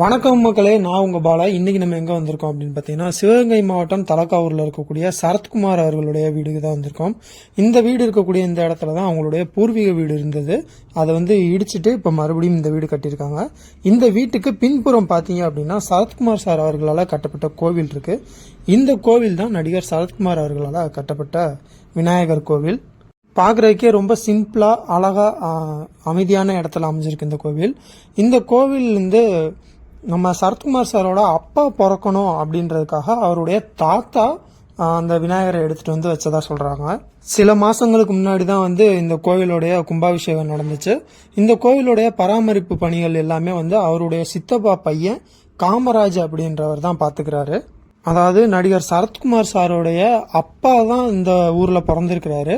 வணக்கம் மக்களே நான் உங்க பாலா. இன்னைக்கு நம்ம எங்க வந்திருக்கோம் அப்படின்னு பார்த்தீங்கன்னா சிவகங்கை மாவட்டம் தலக்காவூர்ல இருக்கக்கூடிய சரத்குமார் அவர்களுடைய வீடுக்கு தான் வந்திருக்கோம். இந்த வீடு இருக்கக்கூடிய இந்த இடத்துல தான் அவங்களுடைய பூர்வீக வீடு இருந்தது. அதை வந்து இடிச்சிட்டு இப்போ மறுபடியும் இந்த வீடு கட்டியிருக்காங்க. இந்த வீட்டுக்கு பின்புறம் பார்த்தீங்க அப்படின்னா சரத்குமார் சார் அவர்களால் கட்டப்பட்ட கோவில் இருக்கு. இந்த கோவில் தான் நடிகர் சரத்குமார் அவர்களால் கட்டப்பட்ட விநாயகர் கோவில். பார்க்குறதுக்கே ரொம்ப சிம்பிளாக அழகாக அமைதியான இடத்துல அமைஞ்சிருக்கு இந்த கோவில். இந்த கோவில் வந்து நம்ம சரத்குமார் சாரோட அப்பா பிறக்கணும் அப்படின்றதுக்காக அவருடைய தாத்தா அந்த விநாயகரை எடுத்துட்டு வந்து வச்சதா சொல்றாங்க. சில மாசங்களுக்கு முன்னாடி தான் வந்து இந்த கோவிலுடைய கும்பாபிஷேகம் நடந்துச்சு. இந்த கோவிலுடைய பராமரிப்பு பணிகள் எல்லாமே வந்து அவருடைய சித்தப்பா பையன் காமராஜ் அப்படின்றவர் தான் பாத்துக்கிறாரு. அதாவது நடிகர் சரத்குமார் சாரோடைய அப்பா தான் இந்த ஊரில் பிறந்திருக்கிறாரு.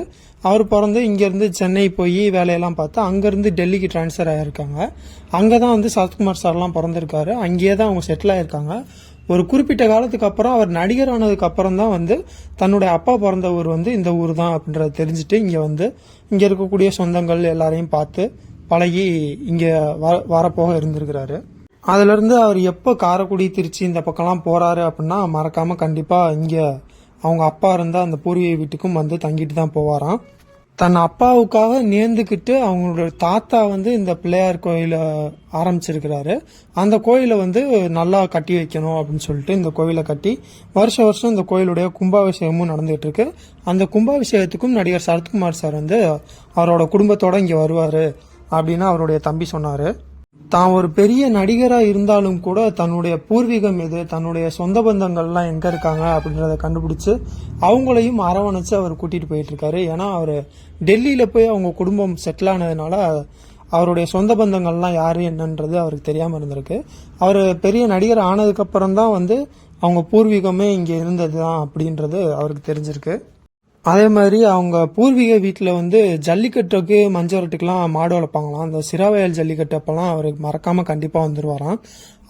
அவர் பிறந்து இங்கேருந்து சென்னை போய் வேலையெல்லாம் பார்த்து அங்கேருந்து டெல்லிக்கு ட்ரான்ஸ்ஃபர் ஆகியிருக்காங்க அங்கே தான் வந்து சரத்குமார் சார்லாம் பிறந்திருக்காரு. அங்கேயே தான் அவங்க செட்டில் ஆகியிருக்காங்க ஒரு குறிப்பிட்ட காலத்துக்கு அப்புறம் அவர் நடிகர் ஆனதுக்கு அப்புறம் தான் வந்து தன்னுடைய அப்பா பிறந்த ஊர் வந்து இந்த ஊர் தான் அப்படின்றத தெரிஞ்சுட்டு இங்கே வந்து இங்கே இருக்கக்கூடிய சொந்தங்கள் எல்லாரையும் பார்த்து பழகி இங்கே வர வரப்போக இருந்திருக்கிறாரு. அதுலேருந்து அவர் எப்போ காரைக்குடி திருச்சி இந்த பக்கம்லாம் போகிறாரு அப்படின்னா மறக்காமல் கண்டிப்பாக இங்கே அவங்க அப்பா இருந்தால் அந்த பூர்வீக வீட்டுக்கும் வந்து தங்கிட்டு தான் போவாராம். தன் அப்பாவுக்காக நேர்ந்துக்கிட்டு அவங்களோட தாத்தா வந்து இந்த பிள்ளையார் கோயிலை ஆரம்பிச்சிருக்கிறாரு. அந்த கோயிலை வந்து நல்லா கட்டி வைக்கணும் அப்படின்னு சொல்லிட்டு இந்த கோயிலை கட்டி வருஷ வருஷம் இந்த கோயிலுடைய கும்பாபிஷேகமும் நடந்துகிட்டு இருக்கு. அந்த கும்பாபிஷேகத்துக்கும் நடிகர் சரத்குமார் சார் வந்து அவரோட குடும்பத்தோட இங்கே வருவார் அப்படின்னு அவருடைய தம்பி சொன்னார். தான் ஒரு பெரிய நடிகராக இருந்தாலும் கூட தன்னுடைய பூர்வீகம் எது தன்னுடைய சொந்த பந்தங்கள்லாம் எங்கே இருக்காங்க அப்படின்றத கண்டுபிடிச்சு அவங்களையும் அரவணைச்சு அவர் கூட்டிகிட்டு போயிட்டுருக்காரு ஏன்னா அவர் டெல்லியில் போய் அவங்க குடும்பம் செட்டில் ஆனதுனால அவருடைய சொந்த பந்தங்கள்லாம் யார் என்னன்றது அவருக்கு தெரியாமல் இருந்திருக்கு. அவர் பெரிய நடிகர் ஆனதுக்கப்புறம் தான் வந்து அவங்க பூர்வீகமே இங்கே இருந்தது தான் அப்படின்றது அவருக்கு தெரிஞ்சிருக்கு. அதே மாதிரி அவங்க பூர்வீக வீட்டில் வந்து ஜல்லிக்கட்டுக்கு மஞ்சரட்டுக்கெல்லாம் மாடு வளர்ப்பாங்களாம். அந்த சிராவயல் ஜல்லிக்கட்டு அப்போல்லாம் அவருக்கு மறக்காமல் கண்டிப்பாக வந்துடுவாராம்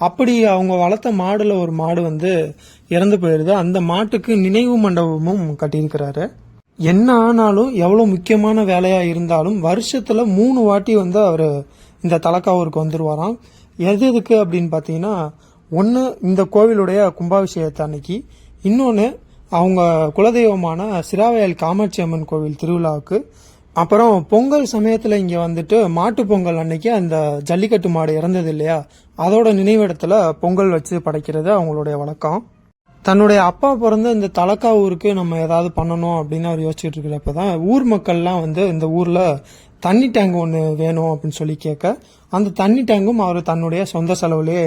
அப்படி அவங்க வளர்த்த மாடில் ஒரு மாடு வந்து இறந்து போயிடுது அந்த மாட்டுக்கு நினைவு மண்டபமும் கட்டியிருக்கிறாரு. என்ன ஆனாலும் எவ்வளோ முக்கியமான வேலையாக இருந்தாலும் வருஷத்தில் மூணு வாட்டி வந்து அவர் இந்த தலக்காவூருக்கு வந்துருவாராம். எது எதுக்கு அப்படின்னு பார்த்தீங்கன்னா ஒன்று இந்த கோவிலுடைய கும்பாபிஷேகத்தை அன்னைக்கு இன்னொன்று அவங்க குலதெய்வமான சிராவயல் காமாட்சி அம்மன் கோவில் திருவிழாவுக்கு அப்புறம் பொங்கல் சமயத்தில் இங்கே வந்துட்டு மாட்டு பொங்கல் அன்னைக்கு அந்த ஜல்லிக்கட்டு மாடு இறந்தது இல்லையா? அதோட நினைவிடத்தில் பொங்கல் வச்சு படைக்கிறது அவங்களுடைய வழக்கம். தன்னுடைய அப்பா பிறந்த இந்த தலக்கா ஊருக்கு நம்ம ஏதாவது பண்ணணும் அப்படின்னு அவர் யோசிச்சுட்டு இருக்கிறப்ப தான் ஊர் மக்கள்லாம் வந்து இந்த ஊரில் தண்ணி டேங்க் ஒன்று வேணும் அப்படின்னு சொல்லி கேட்க அந்த தண்ணி டேங்கும் அவர் தன்னுடைய சொந்த செலவுலேயே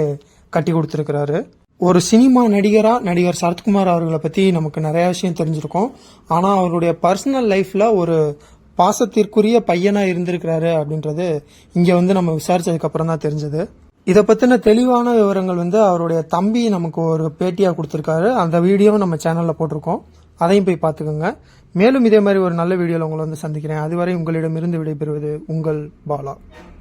கட்டி கொடுத்துருக்கிறாரு. ஒரு சினிமா நடிகராக நடிகர் சரத்குமார் அவர்களை பற்றி நமக்கு நிறைய விஷயம் தெரிஞ்சிருக்கோம். ஆனால் அவருடைய பர்சனல் லைஃப்பில் ஒரு பாசத்திற்குரிய பையனாக இருந்திருக்கிறாரு அப்படின்றது இங்கே வந்து நம்ம விசாரித்ததுக்கப்புறம் தான் தெரிஞ்சது. இதை பற்றின தெளிவான விவரங்கள் வந்து அவருடைய தம்பி நமக்கு ஒரு பேட்டியாக கொடுத்துருக்காரு. அந்த வீடியோவும் நம்ம சேனலில் போட்டிருக்கோம். அதையும் போய் பார்த்துக்கோங்க. மேலும் இதே மாதிரி ஒரு நல்ல வீடியோவில் உங்களை வந்து சந்திக்கிறேன். அதுவரை உங்களிடமிருந்து விடைபெறுவது உங்கள் பாலா.